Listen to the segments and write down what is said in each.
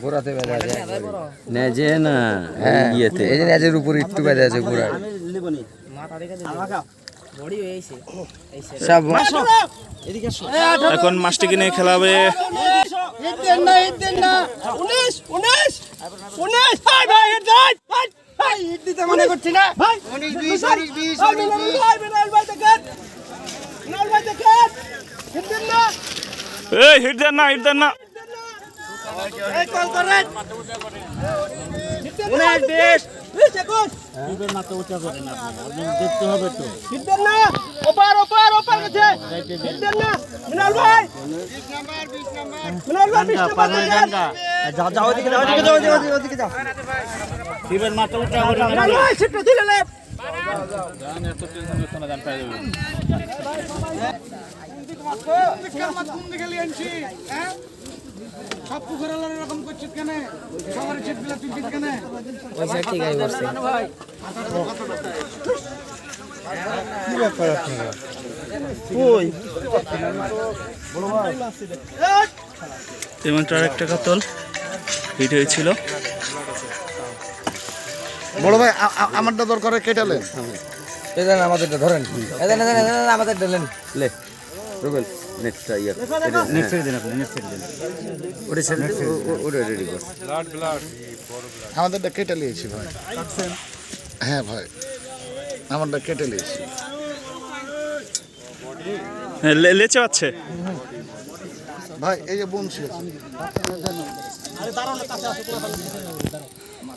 গোড়াতে বেঁধে আছে নেজে না হ্যাঁ। ইয়েতে। এই যে ন্যাজের উপর একটু বেঁধে আছে গোড়া। সব এখন মাছটিকে নিয়ে খেলা হবে এই হিট দেন না হিট দেন না সব তেমন আরেকটা কাতল হিট হয়েছিল বড় ভাই আমারটা দরকার কেটালে এদেন আমাদেরটা ধরেন। এদেন এদেন এদেন আমাদেরটা নেন লে রুবেল নেটটা ইয়ে নেট ছেড়ে দিন আপনি ছেড়ে দিন। ওটা ও- ওটা রেডি কর। আমাদেরটা কেটে নিয়েছি ভাই। হ্যাঁ ভাই আমারটা কেটে নিয়েছি। হ্যাঁ, লে- লেচে পাচ্ছে ভাই এই যে বংশী আছে।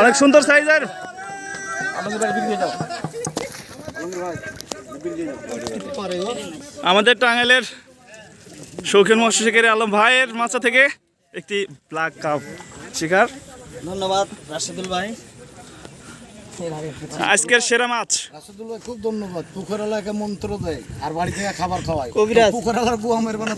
অনেক সুন্দর সাইজের। আমাদের টাঙ্গাইলের শৌখিন মৎস্য শিকারী আলম ভাইয়ের মাছা থেকে একটি ব্ল্যাক কাপ শিকার। ধন্যবাদ রাশেদুল ভাই। আজকের সেরা মাছ। রাশেদুল ভাই খুব ধন্যবাদ। পুকুর এলাকায় মন্ত্র দেয় আর বাড়ি থেকে খাবার খাওয়ায়। কবিরাজ। পুকুর এলাকার বুয়া মেরবে না তো।